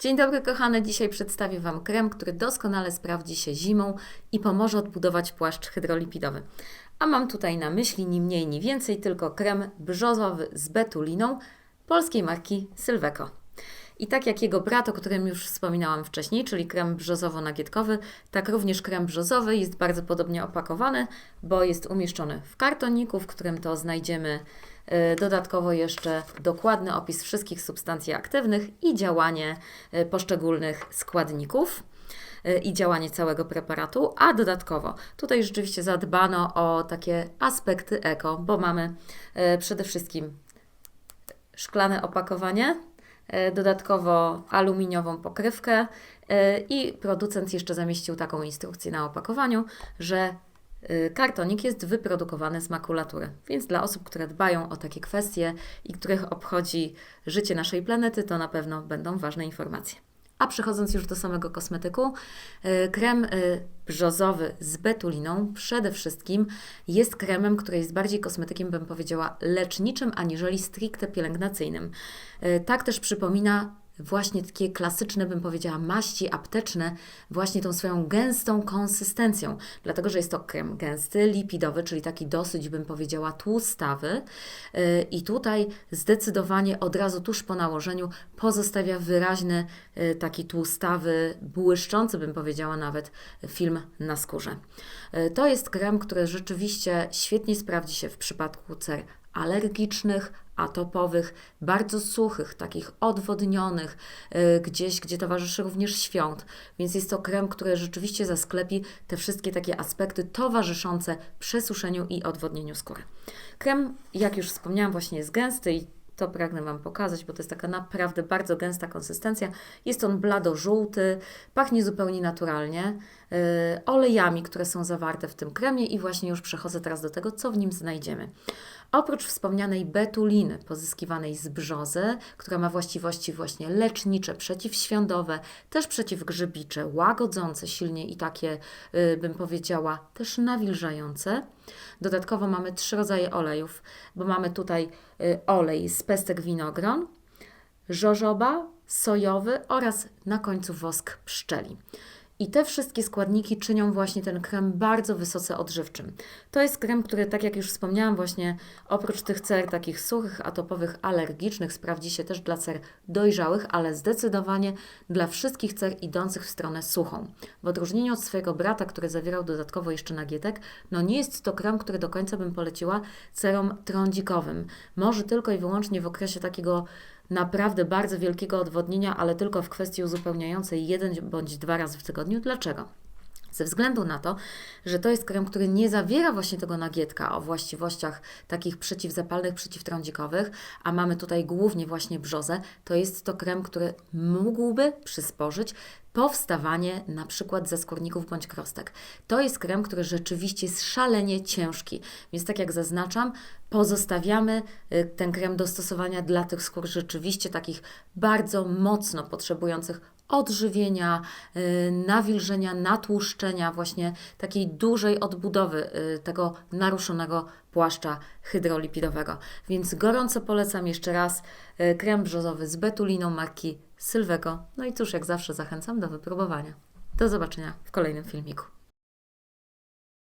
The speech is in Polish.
Dzień dobry kochane, dzisiaj przedstawię Wam krem, który doskonale sprawdzi się zimą i pomoże odbudować płaszcz hydrolipidowy. A mam tutaj na myśli ni mniej, ni więcej, tylko krem brzozowy z betuliną polskiej marki Sylveco. I tak jak jego brat, o którym już wspominałam wcześniej, czyli krem brzozowo-nagietkowy, tak również krem brzozowy jest bardzo podobnie opakowany, bo jest umieszczony w kartoniku, w którym to znajdziemy y, dodatkowo jeszcze dokładny opis wszystkich substancji aktywnych i działanie y, poszczególnych składników y, i działanie całego preparatu, a dodatkowo tutaj rzeczywiście zadbano o takie aspekty eko, bo mamy przede wszystkim szklane opakowanie, dodatkowo aluminiową pokrywkę e, i producent jeszcze zamieścił taką instrukcję na opakowaniu, że e, kartonik jest wyprodukowany z makulatury. Więc dla osób, które dbają o takie kwestie i których obchodzi życie naszej planety, to na pewno będą ważne informacje. A przechodząc już do samego kosmetyku, y, krem y, brzozowy z betuliną przede wszystkim jest kremem, który jest bardziej kosmetykiem, bym powiedziała, leczniczym, aniżeli stricte pielęgnacyjnym. Y, tak też przypomina właśnie takie klasyczne, bym powiedziała, maści apteczne, właśnie tą swoją gęstą konsystencją, dlatego że jest to krem gęsty, lipidowy, czyli taki dosyć, bym powiedziała, tłustawy. Y, I tutaj zdecydowanie od razu tuż po nałożeniu pozostawia wyraźny, y, taki tłustawy, błyszczący, bym powiedziała, nawet film na skórze. Y, to jest krem, który rzeczywiście świetnie sprawdzi się w przypadku cer alergicznych, atopowych, bardzo suchych, takich odwodnionych, yy, gdzieś, gdzie towarzyszy również świąt. Więc jest to krem, który rzeczywiście zasklepi te wszystkie takie aspekty towarzyszące przesuszeniu i odwodnieniu skóry. Krem, jak już wspomniałam, właśnie jest gęsty i to pragnę Wam pokazać, bo to jest taka naprawdę bardzo gęsta konsystencja. Jest on blado-żółty, pachnie zupełnie naturalnie, olejami, które są zawarte w tym kremie i właśnie już przechodzę teraz do tego, co w nim znajdziemy. Oprócz wspomnianej betuliny pozyskiwanej z brzozy, która ma właściwości właśnie lecznicze, przeciwświądowe, też przeciwgrzybicze, łagodzące silnie i takie, yy, bym powiedziała, też nawilżające. Dodatkowo mamy trzy rodzaje olejów, bo mamy tutaj y, olej z pestek winogron, żożoba, sojowy oraz na końcu wosk pszczeli. I te wszystkie składniki czynią właśnie ten krem bardzo wysoce odżywczym. To jest krem, który, tak jak już wspomniałam, właśnie oprócz tych cer takich suchych, atopowych, alergicznych, sprawdzi się też dla cer dojrzałych, ale zdecydowanie dla wszystkich cer idących w stronę suchą. W odróżnieniu od swojego brata, który zawierał dodatkowo jeszcze nagietek, no nie jest to krem, który do końca bym poleciła cerom trądzikowym. Może tylko i wyłącznie w okresie takiego naprawdę bardzo wielkiego odwodnienia, ale tylko w kwestii uzupełniającej jeden bądź dwa razy w tygodniu. Dlaczego? Ze względu na to, że to jest krem, który nie zawiera właśnie tego nagietka o właściwościach takich przeciwzapalnych, przeciwtrądzikowych, a mamy tutaj głównie właśnie brzozę, to jest to krem, który mógłby przysporzyć powstawanie na przykład ze skórników bądź krostek. To jest krem, który rzeczywiście jest szalenie ciężki, więc tak jak zaznaczam, pozostawiamy y, ten krem do stosowania dla tych skór rzeczywiście takich bardzo mocno potrzebujących odżywienia, y, nawilżenia, natłuszczenia, właśnie takiej dużej odbudowy y, tego naruszonego płaszcza hydrolipidowego. Więc gorąco polecam jeszcze raz y, krem brzozowy z betuliną marki Sylwego. No i cóż, jak zawsze zachęcam do wypróbowania. Do zobaczenia w kolejnym filmiku.